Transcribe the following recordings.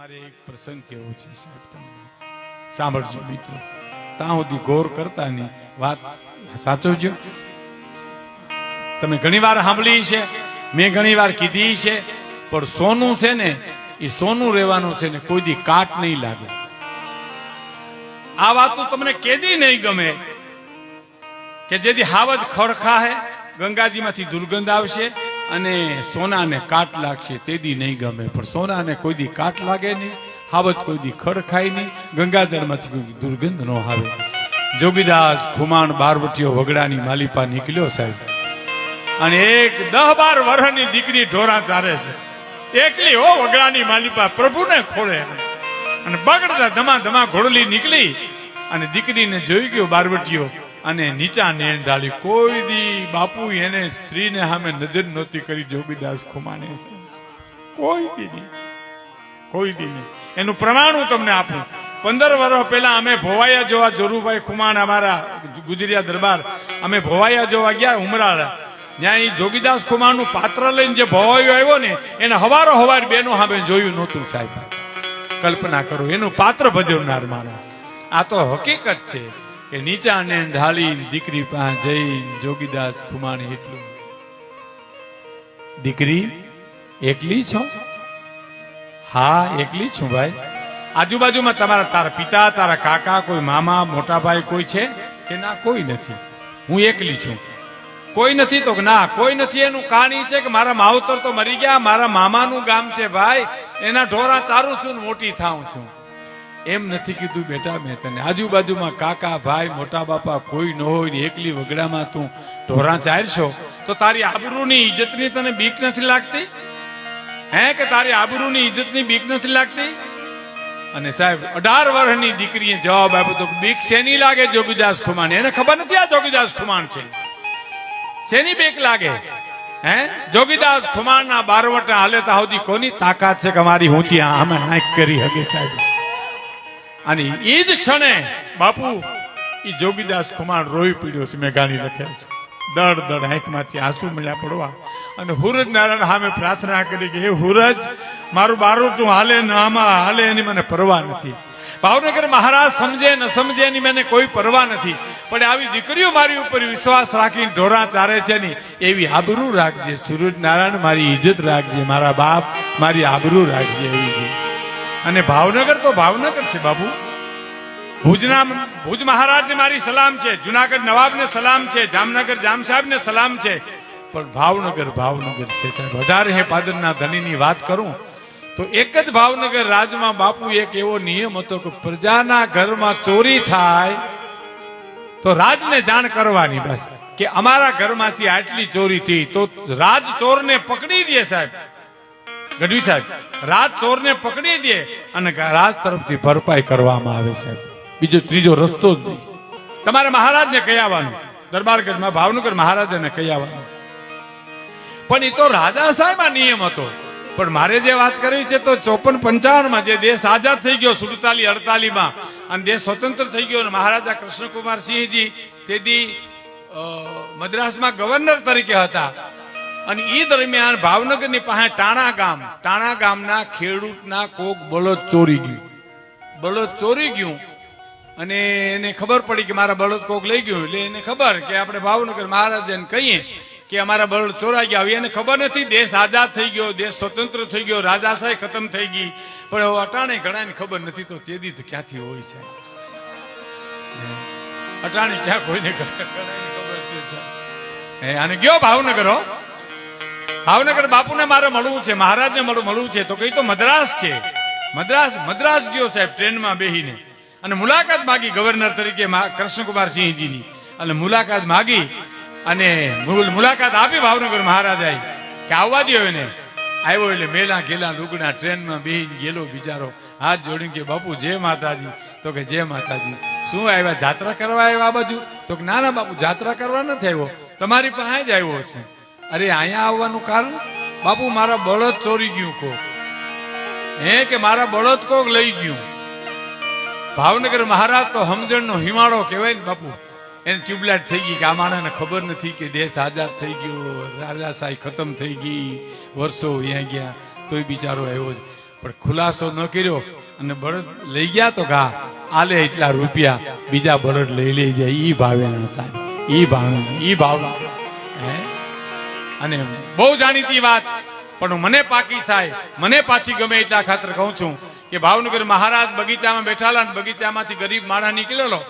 મારે એક પ્રસંગ કેવો છે, સાહેબ તમને? સાંભળજો મિત્રો. ત્યાં સુધી ગોર કરતા નહીં. વાત સાચવજો. તમે ઘણી વાર સાંભળી છે, મેં ઘણી વાર કીધી છે, પણ સોનું છે ને, એ સોનું રહેવાનું છે ને કોઈ દી કાટ નહીં લાગે. આ વાત તમને કેદી નહીં ગમે? કે જેથી હાવજ ખડખા હે ગંગાજીમાંથી દુર્ગંધ આવશે? અને સોનાને કાટ લાગશે તેદી નહીં ગમે. પણ સોનાને કોઈ દી કાટ લાગે નહીં હાવત કોઈ દી ખડખાય નહીં, ગંગાધરમાંથી દુર્ગંધ ન આવે. જોગીદાસ ખુમાણ બારવટીઓ વગડાની માલિપા નીકળ્યો સાહેબ. અને એક દહ બાર વર્ષની દીકરી ઢોરા ચારે છે. એકલી હો વગડાની માલિપા, પ્રભુને ખોળે. અને બગડતા ધમા ધમા ઘોડલી નીકળી અને દીકરીને જોઈ ગયો બારવટીયો અને નીચા નેણ ઢાળી કોઈ દી બાપુ એને સ્ત્રીને સામે નજર નહોતી કરી, જોગીદાસ ખુમાને કોઈ દી નહીં. કોઈ દી નહીં. એનું પ્રમાણ હું તમને આપું. પંદર વર્ષ પહેલા અમે ભોવાયા જોવા જોરુભાઈ ખુમાણ અમારા ગુજરિયા દરબાર. અમે ભોવાયા જોવા ગયા, ઉમરાળા. ત્યાં એ જોગીદાસ ખુમાણનું પાત્ર લઈને જે ભોવાયો આવ્યો ને, એને હવારો હવાર બેનો સામે જોયું નહોતું સાહેબ. કલ્પના કરો, એનું પાત્ર ભજવનાર મારા આ તો હકીકત છે. કે નીચા ઢાલી દીકરી પાસે જઈ જોગીદાસ ખુમાણી એટલું. દીકરી, એકલી છો? હા, એકલી છું ભાઈ. આજુબાજુમાં તમારા તારા પિતા, તારા કાકા, કોઈ મામા, મોટા ભાઈ કોઈ છે? કે ના, કોઈ નથી. હું એકલી છું. કોઈ નથી તો ના, કોઈ નથી એનું કહાણી છે કે મારા માવતર તો મરી ગયા, મારા મામાનું ગામ છે ભાઈ. એના ઢોરા ચારું છું મોટી થાઉં છું. એમ નથી કીધું, બેટા, મેં તને આજુબાજુમાં કાકા, ભાઈ, મોટા બાપા કોઈ ન હોય ને એકલી વગડામાં તું ઢોરા ચારશો, તો તારી આબરૂની ઇજ્જતની તને બીક નથી લાગતી? હે કે તારી આબરૂની ઇજ્જતની બીક નથી લાગતી? અને સાહેબ, અઢાર વર્ષની દીકરીએ જવાબ આપ્યો તો બીક શેની લાગે જોગીદાસ ખુમાન? એને ખબર નથી આ જોગીદાસ ખુમાણ છે? શેની બીક લાગે? હે? જોગીદાસ ખુમાણના બારવટા હાલે તાવજી કોની તાકાત છે કે મારી ઊંચી આમે આંખ કરી હગે સાહેબ? અને એ જ ક્ષણે બાપુ એ જોગીદાસ ખુમાણ રોઈ પીડ્યો છે મેં ગાણી લખ્યા છે. દડ દડ આંખમાંથી આંસુ મળ્યા પડવા. અને હુરજ નારાયણ સામે પ્રાર્થના કરી કે, હે હુરજ, મારું બારોટું હાલે ન આમાં હાલે એની મને પરવા નથી. ભાવનગર મહારાજ સમજે ન સમજે એની મને કોઈ પરવા નથી. પણ આવી દીકરીઓ મારી ઉપર વિશ્વાસ રાખીને ઢોરા ચારે છે ની, એવી આબરૂ રાખજે. સૂરજ નારાયણ મારી ઇજ્જત રાખજે. મારા બાપ મારી આબરૂ રાખજે એવી. છે. અને ભાવનગર તો ભાવનગર છે બાબુ ભુજના ભુજ મહારાજને મારી સલામ છે, જુનાગઢ નવાબને સલામ છે, જામનગર જામ સાહેબને સલામ છે. પણ ભાવનગર ભાવનગર છે, સાહેબ. અઢારે હે પાદરના ધણીની વાત કરું, તો એક જ ભાવનગર રાજમાં બાપુ એક એવો નિયમ હતો કે પ્રજાના ઘરમાં ચોરી થાય તો રાજને જાણ કરવાની બસ, કે અમારા ઘરમાંથી આટલી ચોરી થઈ તો રાજ ચોરને પકડી દે સાહેબ. ગઢવી સાહેબ રાજ ચોરને પકડી દે અને રાજ તરફથી ભરપાઈ કરવામાં આવે છે. બીજો ત્રીજો રસ્તો જ નહીં. તમારે મહારાજને કહી આવવાનું. દરબારગઢમાં ભાવનગર મહારાજને કહી આવવાનું. પણ એ તો રાજા સાહેબ આ નિયમ હતો. પણ મારે જે વાત કરવી છે તો ચોપન પંચાવનમાં જે દેશ આઝાદ થઈ ગયો સુડતાલી અડતાલી માં અને દેશ સ્વતંત્ર થઈ ગયો અને મહારાજા કૃષ્ણકુમાર સિંહજી, તેથી મદ્રાસમાં ગવર્નર તરીકે હતા. અને એ દરમિયાન ભાવનગરની પાસે ટાણા ગામ. ટાણા ગામના ખેડૂતના કોક બળદ ચોરી ગયું. બળદ ચોરી ગયું અને એને ખબર પડી કે મારા બળદ કોક લઈ ગયું. એટલે એને ખબર કે આપણે ભાવનગર મહારાજાને કહીએ કે અમારા બળદ ચોરાઈ ગયા. હવે એને ખબર નથી, દેશ આઝાદ થઈ ગયો, દેશ સ્વતંત્ર થઈ ગયો, રાજાશાહી ખતમ થઈ ગઈ. પણ હવે અટાણે ઘણાને ખબર નથી તો તેદી તો ક્યાંથી હોય છે? અટાણે ક્યાં કોઈને ખબર છે આને ગયો ભાવનગર, હો? ભાવનગર બાપુને મારે મળવું છે, મહારાજને મળવું મળવું છે. તો કઈ તો મદ્રાસ છે. મદ્રાસ મદ્રાસ ગયો સાહેબ, ટ્રેનમાં બેહીને. અને મુલાકાત માગી ગવર્નર તરીકે કૃષ્ણકુમાર સિંહજીની. અને મુલાકાત માગી અને મુલાકાત આપી ભાવનગર મહારાજાએ કે આવવા દો એને. આવ્યો એટલે મેલા ગેલા લુગડા ટ્રેનમાં બેહીને ગેલો બિચારો. હાથ જોડીને કે, બાપુ, જય માતાજી. તો કે, જય માતાજી. શું આવ્યા? જાત્રા કરવા આવ્યા આ બાજુ? તો કે, ના ના, બાપુ, જાત્રા કરવા નથી આવ્યો. તમારી પાસે જ આવ્યો છું. અરે, અહીંયા આવવાનું કારણ? બાપુ, મારા બળદ ચોરી ગયું કોક. હે, કે મારા બળદ કોક લઈ ગયું. ભાવનગર મહારાજ તો સમજણનો હિમાળો કહેવાય ને બાપુ. એને ટ્યુબલાઇટ થઈ ગઈ કે આ માણસને ખબર નથી કે દેશ આઝાદ થઈ ગયો, રાજાશાહી ખતમ થઈ ગઈ, વર્ષો અહીંયા ગયા, તોય બિચારો આવ્યો છે પણ ખુલાસો ન કર્યો અને બળદ લઈ ગયા તો ઘા. આલે એટલા રૂપિયા, બીજા બળદ લઈ લઈ જાય. ઈ ભાવે ના સાહેબ, ઈ ભાવે ઈ ભાવ હે અને બહુ જાણીતી વાત, પણ મને પાકી થાય, મને પાછી ગમે એટલા ખાતર કહું છું કે ભાવનગર મહારાજ બગીચામાં બેઠાલા અને બગીચામાંથી ગરીબ માણસ નીકળેલો,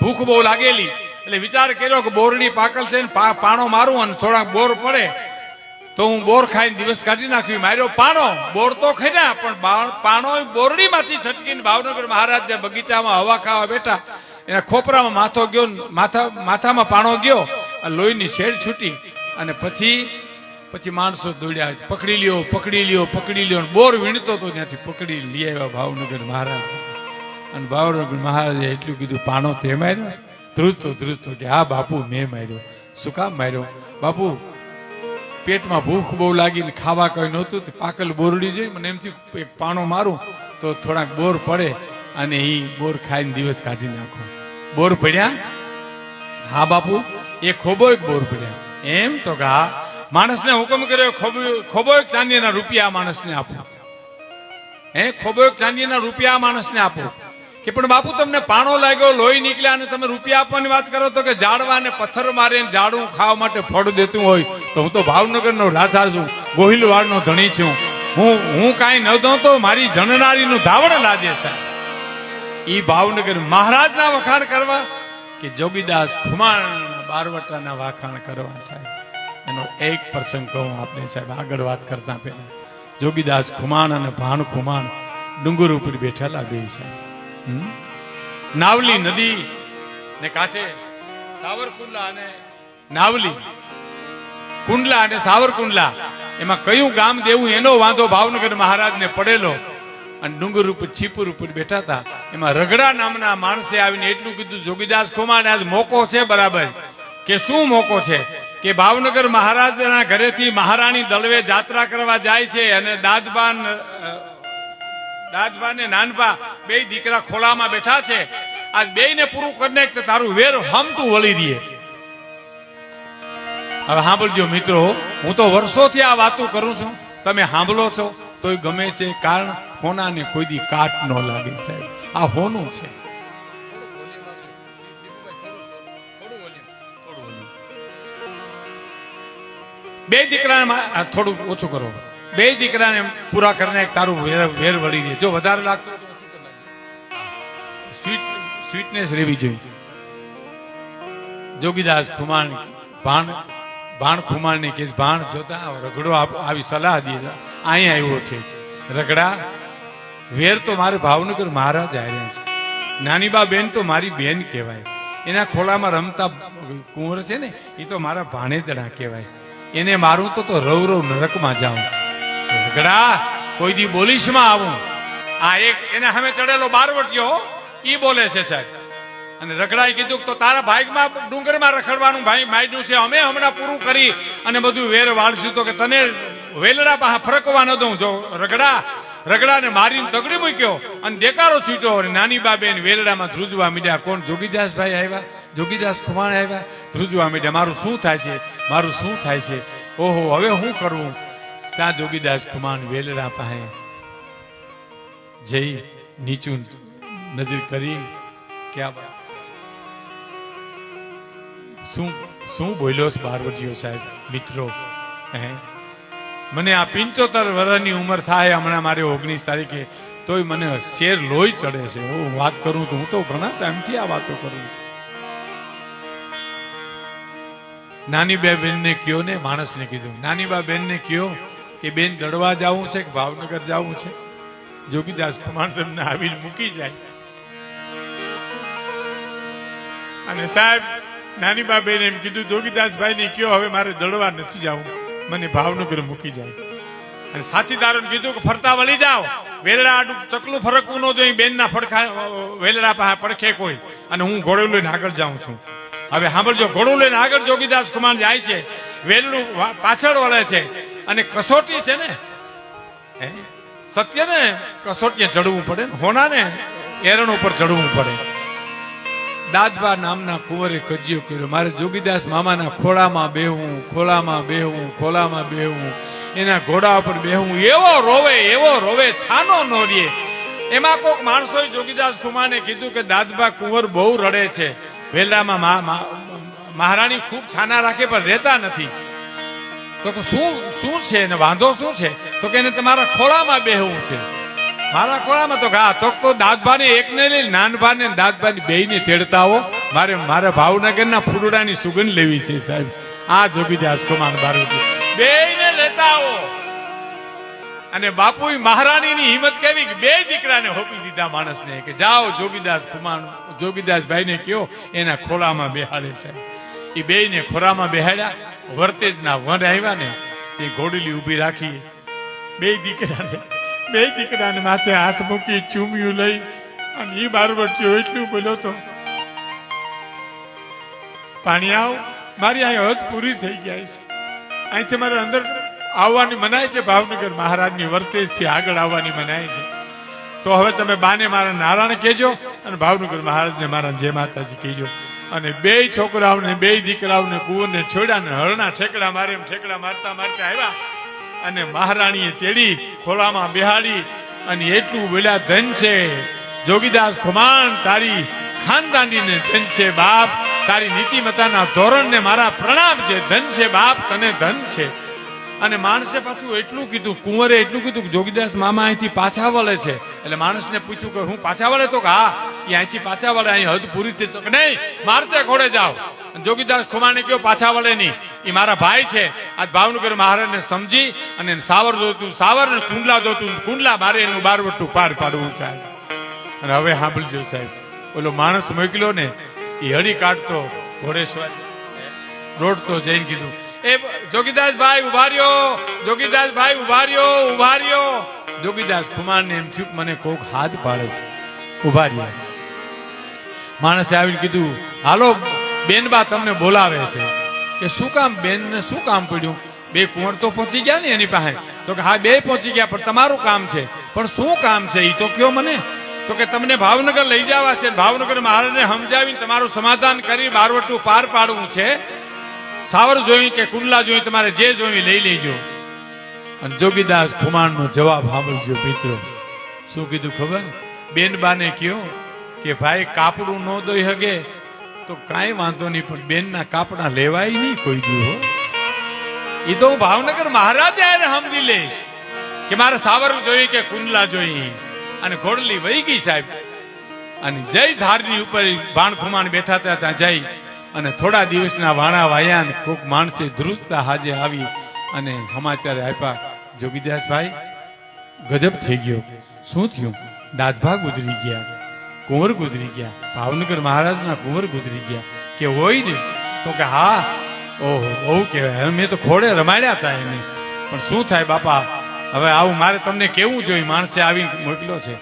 ભૂખ બહુ લાગેલી, એટલે વિચાર કર્યો કે બોરડી પાકલ છે પાણો મારું અને થોડાક બોર પડે, તો હું બોર ખાઈને દિવસ કાઢી નાખ્યું, માર્યો પાણો, બોર તો ખાઈ પણ પાણો બોરડીમાંથી છટકીને ભાવનગર મહારાજ જે બગીચામાં હવા ખાવા બેઠા, એના ખોપરામાં માથો ગયો માથા, માથામાં પાણો ગયો લોહીની શેડ છૂટી અને પછી પછી માણસો દોડ્યા પકડી લ્યો પકડી લ્યો પકડી લ્યો. બોર વીણતો તો ત્યાંથી પકડી લઈ આવ્યા ભાવનગર મહારાજ. અને ભાવનગર મહારાજે એટલું કીધું, પાણો તે માર્યો ધ્રુજતો ધ્રુજતો. કે, હા, બાપુ, મેં માર્યો. શું કામ માર્યો? બાપુ, પેટમાં ભૂખ બહુ લાગીને ખાવા કઈ નહોતું તો પાકલ બોરડી જોઈ મને એમ થયું, એક પાણો મારું તો થોડાક બોર પડે અને એ બોર ખાઈને દિવસ કાઢી નાખો. બોર પડ્યા? હા, બાપુ, એ ખોબો એક બોર પડ્યા. એમ તો કા માણસને હુકમ કર્યો, ખોબો ચાંદીના રૂપિયા માણસને આપો. હે ખોબો ચાંદીના રૂપિયા માણસને આપો. કે પણ બાપુ, તમને પાણો લાગ્યો, લોહી નીકળ્યા અને તમે રૂપિયા આપવાની વાત કરો તો કે ઝાડવાને પથ્થર મારે ને ઝાડવું ખાવા માટે ફળ દેતું હોય, તો હું તો ભાવનગરનો રાજા છું, ગોહિલવાડનો ધણી છું. હું હું કાંઈ ન દઉં તો મારી જણનારીનું ધાવણ લાજે સાહેબ. ઈ ભાવનગર મહારાજના વખાણ કરવા કે જોગીદાસ ખુમાણ બારવટાના વાખાણ કરવા સાહેબ. એનો એક પ્રસંગ કહું આપને સાહેબ આગળ વાત કરતા પહેલા. જોગીદાસ ખુમાણ અને ભાણ ખુમાણ ડુંગર ઉપર બેઠેલા બે સાહેબ? નાવલી નદી ને કાંઠે સાવરકુંડલા અને નાવલી. કુંડલા અને સાવરકુંડલા. એમાં કયું ગામ દેવું એનો વાંધો ભાવનગર મહારાજને પડેલો. અને ડુંગર ઉપર છીપુર ઉપર બેઠા હતા. એમાં રગડા નામના માણસે આવીને એટલું કીધું, જોગીદાસ ખુમાને આજ મોકો છે બરાબર. કે શું મોકો છે? કે ભાવનગર મહારાજના ઘરેથી મહારાણી દળવે જાત્રા કરવા જાય છે અને દાદબાન દાદબા ને નાનબા બે દીકરા ખોલામાં બેઠા છે. આજ બે ને પૂરું કરીને તારું વેર હમતું વળી દે. હવે સાંભળજો મિત્રો, હું તો વર્ષોથી આ વાતો કરું છું. તમે સાંભળો છો. તોય ગમે છે, કારણ હોનાને કોઈ દી કાટ ન લાગે સાહેબ. આ હોનું છે. બે દીકરાને થોડું ઓછું કરો. બે દીકરાને પૂરા કરીને તારું વેર વળી દે. જો વધારે લાગતું. સ્વીટ સ્વીટનેસ રહેવી જોઈએ. જોગીદાસ ખુમાન ભાણ ભાણ ખુમાણને કે ભાણ જોતા રગડો આવી સલાહ દે અહીંયા આવ્યો છે. રગડા, વેર તો મારે ભાવનગર મહારાજ આવ્યા છે. નાની બા બેન તો મારી બેન કહેવાય. એના ખોળામાં રમતા કુંવર છે ને, એ તો મારા ભાણેદણા કહેવાય. એને મારું તો તો રવ રવ નરકમાં જાઉં. રગડા, કોઈ દી બોલીશમાં આવું. આ એક એના સામે ચડેલો બારવટીયો, ઈ બોલે છે સાહેબ. અને રખડાએ કીધું તો તારા ભાગમાં ડુંગરમાં રખડવાનું ભાઈ માંડ્યું છે. અમે હમણાં પૂરું કરી અને બધું વેર વાળશું તો કે તને વેલડા પાસે ફરકવા ન દઉં. જો રગડા, રગડાને મારીને તગડી મૂક્યો અને દેકારો છૂટ્યો અને નાની બાબે વેલડામાં ધ્રુજવા મીડ્યા. કોણ? જોગીદાસભાઈ આવ્યા? જોગીદાસ ખુમાણ આવ્યા? ધ્રુજવા મીડ્યા. મારું શું થાય છે? મારું શું થાય છે? ઓહો, હવે શું કરવું ત્યાં જોગીદાસ ખુમાણ વેલડા પાસે જઈ નીચું નજર કરી ક્યાં વાત શું શું બોલ્યો છે પાર્વતીઓ સાહેબ? મિત્રો, હે? મને આ પંચોતેર વર્ષની ઉંમર થાય, હમણાં મારી ઓગણીસ તારીખે. તોય મને શેર લોહી ચડે છે. હું વાત કરું તો હું તો ઘણા ટાઈમથી આ વાતો કરું છું. નાની બે બેનને કયો ને? માણસને કીધું. નાની બા બેનને કયો કે બેન દડવા જવું છે કે ભાવનગર જવું છે? જોગીદાસ કુમાર તમને આવીને મૂકી જાય. અને સાહેબ નાની બાબેને એમ કીધું જોગીદાસભાઈ ને કયો, હવે મારે દડવા નથી જવું. મને ભાવનગર મૂકી જાય. અને સાથીદારોને કીધું કે, ફરતા વળી જાઓ. વેલડા આડું ચકલું ફરકવું ન જોઈએ, બેનના ફડખા વેલડા પાસે પડખે કોઈ. અને હું ઘોડો લઈને આગળ જાઉં છું. હવે સાંભળજો, ઘોડું લઈને આગળ જોગીદાસ કુમાર જાય છે. વેલડું પાછળ વળે છે. અને કસોટી છે ને? સત્ય ને કસોટીએ ચડવું પડે ને? હોના ને એરણ ઉપર ચડવું પડે. દાદબા નામના કુંવરે કજિયો કર્યો. મારે જોગીદાસ મામાના ખોળામાં બેહવું ખોળામાં બેહવું ખોળામાં બેહવું. એના ઘોડા ઉપર બેહવું. એવો રોવે એવો રોવે, છાનો નો રે. એમાં કોઈક માણસોએ જોગીદાસ કુમારને કીધું કે દાદબા કુંવર બહુ રડે છે. વેલામાં મહારાણી ખૂબ છાના રાખે પણ રહેતા નથી. તો શું શું છે એને? વાંધો શું છે? તો કે એને તમારા ખોળામાં બેહવું છે. મારા ખોળામાં તો હા તો તો દાદભાને એકને લઈ નાનભાને દાદભાની બેયને તેડતા હો. મારે, મારા ભાવનગરના ફૂલડાની સુગંધ લેવી છે સાહેબ. આ જોગીદાસ કુમાર બારોટી. બેયને લેતા આવો. અને બાપુ મહારાણીની હિંમત કેવી કે બે દીકરાને હોપી દીધા માણસને કે જાઓ જોગીદાસ કુમાર જોગીદાસ ભાઈને કયો એના ખોળામાં બેહાડે છે. એ બેયને ખોરામાં બેહાડ્યા, વર્તેજના વન આવ્યા ને, તે ઘોડલી ઊભી રાખી. બે દીકરાને બે દીકરાને માથે હાથ મૂકી ચૂમ્યું લઈ અને એ બારવટીઓ એટલું બોલ્યો તો, પાણી આવ, મારી અહીં હદ પૂરી થઈ જાય છે. અહીંથી મારે અંદર આવવાની મનાય છે, ભાવનગર મહારાજની વર્તેજથી આગળ આવવાની મનાય છે. તો હવે તમે બાને મારા નારાયણ કહેજો અને ભાવનગર મહારાજને મારા જય માતાજી કહેજો. અને બે છોકરાઓને, બે દીકરાઓને, કુંવરને છોડ્યા ને હરણા, ઠેકડા મારે એમ ઠેકડા મારતા મારતા આવ્યા. અને મહારાણીએ તેડી ખોળામાં બેહાડી અને એટલું બોલ્યા ધન છે. જોગીદાસ ખુમાન તારી ખાનદાનીને ધન છે બાપ. તારી નીતિમતાના ધોરણને મારા પ્રણામ છે. ધન છે બાપ તને ધન છે. અને માણસે પાછું એટલું કીધું, કુંવરે એટલું કીધું જોગીદાસ મામા અહીંથી પાછા વળે છે. એટલે માણસને પૂછ્યું કે હું પાછા વળે તો કે હા, એ અહીંથી પાછા વળે, અહીં હદ પૂરી થઈ તો કે નહીં મારતે ખોડે જાઓ. જોગીદાસ ખુમાને કયો પાછા વળે નહીં. એ મારા ભાઈ છે. આજ ભાવનગર મહારાજને સમજી અને સાવર જોતું સાવર ને કુંડલા જોતું, કુંડલા મારે એનું બારવટું પાર પાડવું સાહેબ. અને હવે સાંભળજો સાહેબ. ઓલો માણસ મોકલ્યો ને, એ હળી કાઢતો ઘોડેશ્વર રોડતો જઈને કીધું એ જોગીદાસભાઈ ઊભા રહ્યો જોગીદાસભાઈ ઊભા રહ્યો ઊભા રહ્યો જોગીદાસ કુમાર ને એમ થયું મને કોક હાથ પાડે છે. ઊભા રહ્યા માણસે આવીને કીધું, હાલો, બેનબા તમને બોલાવે છે. કે શું કામ બેન ને શું કામ પડ્યું? બે કુંવર તો પહોંચી ગયા ને એની પાસે. તો કે, હા, બે પહોંચી ગયા, પણ તમારું કામ છે. પણ શું કામ છે? એ તો કયો મને. તો કે, તમને ભાવનગર લઈ જવા છે ભાવનગર મહારાજને સમજાવીને તમારું સમાધાન કરી બારવટું પાર પાડવું છે. સાવર જોઈ કે કુંડલા જોઈ તમારે જે જોઈ લઈ લેજો. અને જોગીદાસ ખુમાણનો જવાબ સાંભળજો, મિત્રો. શું કીધું ખબર? બેન બાને કયો કે ભાઈ, કાપડું ન દઈ હગે તો કાંઈ વાંધો નહીં, પણ બેનના કાપડા લેવાય નહીં કોઈ હો. એ તો ભાવનગર મહારાજે આને સમજી લઈશ કે મારે સાવર જોઈ કે કુંડલા જોઈ. અને ઘોડલી વહી ગઈ સાહેબ. અને જય ધારની ઉપર ભાણ ખુમાણ બેઠા ત્યાં ત્યાં જઈ અને થોડા દિવસના વાણા વાયા ને કોક માણસે ધ્રુજતા હાજે આવી અને સમાચાર આપ્યા જોગીદાસભાઈ ગજબ થઈ ગયો. શું થયું? દાદભા ગુજરી ગયા, કુંવર ગુજરી ગયા, ભાવનગર મહારાજના કુંવર ગુજરી ગયા. કે હોય ને, તો કે હા, ઓહો, બહુ કહેવાય. હવે મેં તો ખોડે રમાડ્યા હતા એને. પણ શું થાય બાપા? હવે આવું મારે તમને કેવું જોઈએ? માણસે આવી મોકલ્યો છે.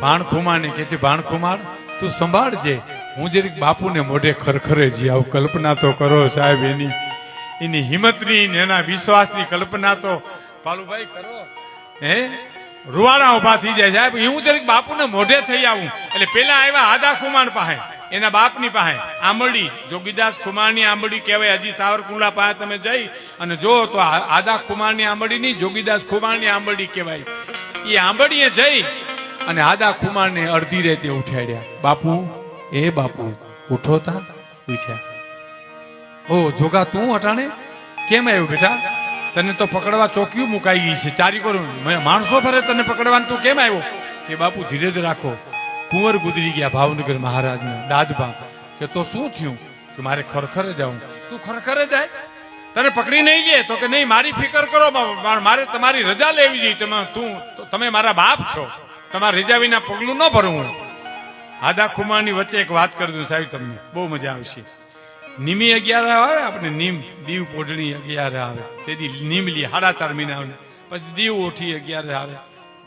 ભાણખુમાર ને કે છે, ભાણખુમાર, તું સંભાળજે. હું જરીક બાપુને મોઢે ખરખરે જી આવું કલ્પના તો કરો સાહેબ, એની એની હિંમતની ને એના વિશ્વાસની કલ્પના તો પાલુભાઈ કરો. હે? રૂવાડા ઊભા થઈ જાય સાહેબ. હું જરીક બાપુને મોઢે થઈ આવું, એટલે પેલા આવ્યા આદા ખુમાર પાસે, એના બાપની પાસે. આંબળી જોગીદાસ ખુમારની આંબળી કહેવાય, હજી સાવરકુંડલા પાસે તમે જઈ અને જો તો આદા ખુમારની આંબળી નહીં જોગીદાસ ખુમારની આંબળી કહેવાય. એ આંબળીએ જઈ અને આદા ખુમારને અડધી રેતે ઉઠાડ્યા. બાપુ એ બાપુ ઉઠો તા પૂછ્યા, ઓ જોગા, તું અટાણે? કેમ આવ્યો બેટા? તને તો પકડવા ચોક્યું મુકાઈ ગઈ છે, ચારી કરું માણસો ફરે, તને પકડવાનું તું કેમ આવ્યો? કે બાપુ, ધીરે જ રાખો. કુંવર ગુજરી ગયા ભાવનગર મહારાજને. દાદભા કે તો શું થયું? કે મારે ખરખરે જાઉં. તું ખરખરે જાય? તને પકડી નહીં લે? તો કે નહીં, મારી ફિકર કરો મારે તમારી રજા લેવી જોઈએ તમે તું તમે મારા બાપ છો. તમારા રજા વિના પગલું ન ભરું હું. આદા ખુમાની વચ્ચે એક વાત કરી દઉં સાહેબ તમને. બહુ મજા આવશે. નિમી અગિયાર આવે આપણે, નીમ, દીવ પોઢણી અગિયાર આવે. તેથી નીમલી હાડા તાર મહિના આવે પછી દીવ ઓઠી અગિયાર આવે.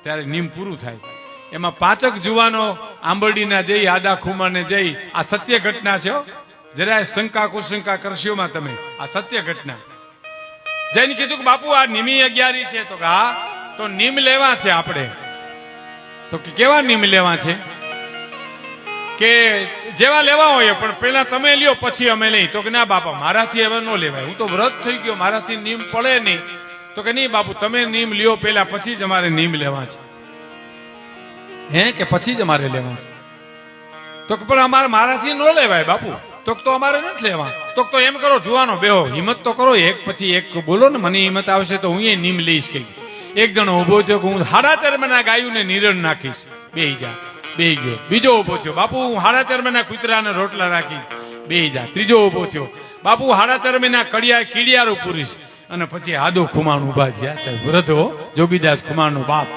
ત્યારે નીમ પૂરું થાય. એમાં પાંચક જુવાનો આંબરડીના જઈ આદા ખુમાને જઈ આ સત્ય ઘટના છે જરાય શંકા કુશંકા કરશોમાં તમે. આ સત્ય ઘટના. જઈને કીધું કે બાપુ, આ નિમી અગિયારી છે. તો કે હા, તો નીમ લેવા છે આપણે. તો કે કેવા નીમ લેવા છે? કે જેવા લેવા હોય, પણ પેલા તમે લ્યો, પછી અમે લઈ તો કે ના બાપા, મારાથી હવે ન લેવાય. હું તો વ્રત થઈ ગયો, મારાથી નીમ પડે નહીં. તો કે નહીં બાપુ, તમે નીમ લ્યો પેલા પછી જ અમારે નીમ લેવા છે. હે કે પછી જ અમારે લેવા છે? તો કે પણ અમારે મારાથી ન લેવાય બાપુ. તો તો અમારે નથી લેવા. તો તો એમ કરો, જુવાનો, બેહો, હિંમત તો કરો, એક પછી એક. બોલો ને, મને હિંમત આવશે તો હું એ નીમ લઈશ કઈ. એક જણો ઊભો થયો હું હાડા તેર ગાયું ને નિરણ નાખીશ. બે જા. બે ગયો બીજો ઊભો થયો. બાપુ, હું સાડા તેર મહિના કૂતરાને રોટલા રાખી બે જા ત્રીજો ઊભો થયો. બાપુ સાડા તેર મહિના કડિયા કીડિયારો પૂરીશ અને પછી આદો ખુમાણ ઊભા થયા. સાહેબ, વૃદ્ધો જોગીદાસ ખુમાણ નો બાપ.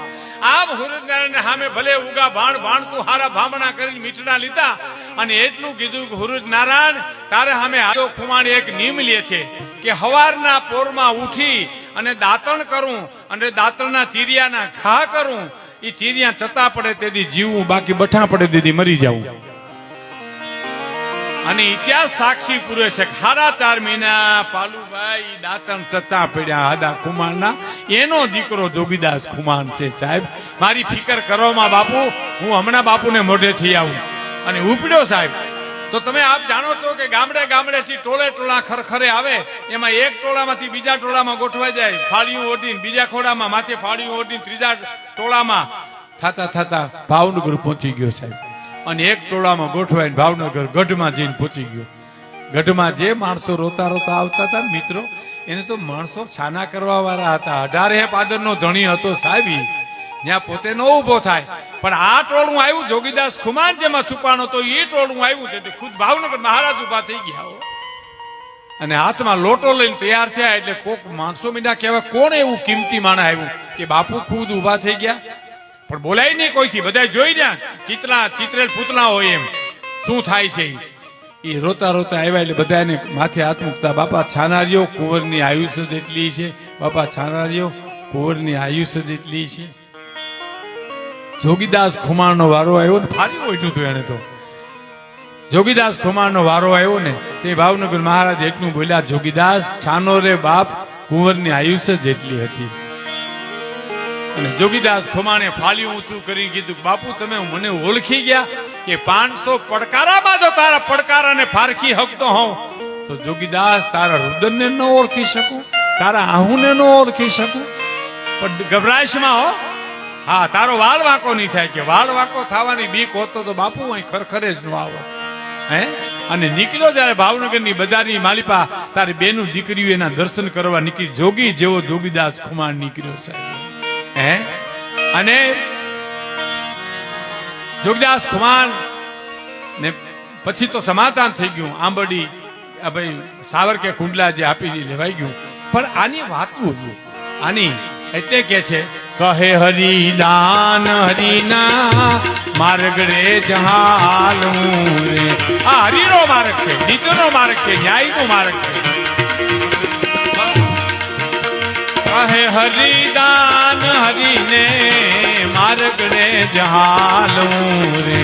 આમ હુરજનારાયણ સામે ભલે ઉગા ભાણ ભાણ તું હારા ભામણા કરીને મીઠડા લીધા. અને એટલું કીધું કે હુરજ નારાયણ તારે સામે આદો ખુમાણ એક નિયમ લે છે કે હવારના પોરમાં ઉઠી અને દાંતણ કરું અને દાંતણના ચીરિયાના ઘા કરું એ ચીરિયા ચતા પડે તેથી જીવવું, બાકી બઠા પડે તેથી મરી જવું. અને ઇતિહાસ સાક્ષી પૂરે છે ખારા ચાર મહિના પાલુભાઈ દાંતણ ચત્તા પડ્યા આદા કુમારના એનો દીકરો જોગીદાસ કુમાર છે સાહેબ. મારી ફિકર કરવામાં બાપુ, હું હમણાં બાપુને મોઢેથી આવું. અને ઉપડ્યો સાહેબ. તો તમે આપ જાણો છો કે ગામડે ગામડેથી ટોળે ટોળા ખરખરે આવે, એમાં એક ટોળામાંથી બીજા ટોળામાં ગોઠવાઈ જાય, ફાળિયું ઓઢીને બીજા ખોડામાં માથે ફાળિયું ઓઢીને ત્રીજા ટોળામાં. થતા થાતા ભાવનગર પહોંચી ગયો સાહેબ. અને એક ટોળામાં ગોઠવાઈને ભાવનગર ગઢમાં જઈને પહોંચી ગયો. ગઢમાં જે માણસો રોતા રોતા આવતા હતા મિત્રો, એને તો માણસો છાના કરવા વાળા હતા. અઢારે પાદરનો ધણી હતો સાહેબ. ત્યાં પોતે ન ઊભો થાય. પણ આ ટોળું આવ્યું જોગીદાસ ખુમાન જેમાં છુપાણો તો એ ટોળું આવ્યું તેથી ખુદ ભાવનગર મહારાજ ઊભા થઈ ગયા. અને હાથમાં લોટો લઈને તૈયાર થયા એટલે કોક માણસો મીડા કહેવાય કોણ એવું કિંમતી માણસ આવ્યું? કે બાપુ ખુદ ઊભા થઈ ગયા. પણ બોલાય નહીં કોઈથી બધા જોઈ રહ્યા. ચિતલા, ચિતરેલ પૂતલા હોય એમ. શું થાય છે? એ રોતા રોતા આવ્યા એટલે બધાને માથે હાથ મૂકતા, બાપા, છાનારીઓ કુંવરની આયુષ્ય જેટલી છે, બાપા, છાનારીઓ કુંવરની આયુષ્ય જેટલી છે. જોગીદાસ ખુમારનો વારો આવ્યો ને ફારી ઓઢ્યું હતું એને તો. જોગીદાસ ખુમારનો વારો આવ્યો ને, તે ભાવનગર મહારાજ એટલું બોલ્યા, જોગીદાસ, છાનો રે બાપ, કુંવરની આયુષ્ય જેટલી હતી. અને જોગીદાસ ખુમાણે ફાલી ઊંચું કરી કીધું, બાપુ, તમે મને ઓળખી ગયા કે પાંચસો પડકારામાં જો તારા પડકારાને ફારખી હકતો હોઉં. તો જોગીદાસ, તારા રુદનને ન ઓળખી શકું, તારા આહુને ન ઓળખી શકું. પણ ગભરાશમાં હો હા, તારો વાળ વાંકો નહીં થાય કે વાળ વાંકો થવાની બીક હોતો તો બાપુ અહીં ખરખરે જ ન આવો હે? અને નીકળ્યો જ્યારે ભાવનગરની બજારની માલિપા, તારી બેનું દીકરીઓ એના દર્શન કરવા નીકળી જોગી જેવો જોગીદાસ કુમાર નીકળ્યો છે. હે? અને જોગદાસ કુમાર ને પછી તો સમાધાન થઈ ગયું. આંબડી ભાઈ સાવર કે કુંડલા જે આપી લેવાઈ ગયું. પણ આની વાત બોલીએ આની એટલે કે છે કહે હરિદાન હરિના માર્ગ રે જહાલું આ હરિનો માર્ગ છે નીતિનો માર્ગ છે, ન્યાયનો માર્ગ છે. કહે હરિદાન હરિને માર્ગ રે જહાલું રે.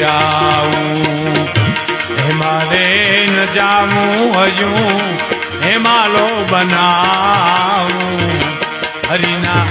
મારે ન જાવું હે મારે ન જાવું હજું હે માલો બનાવું હરિના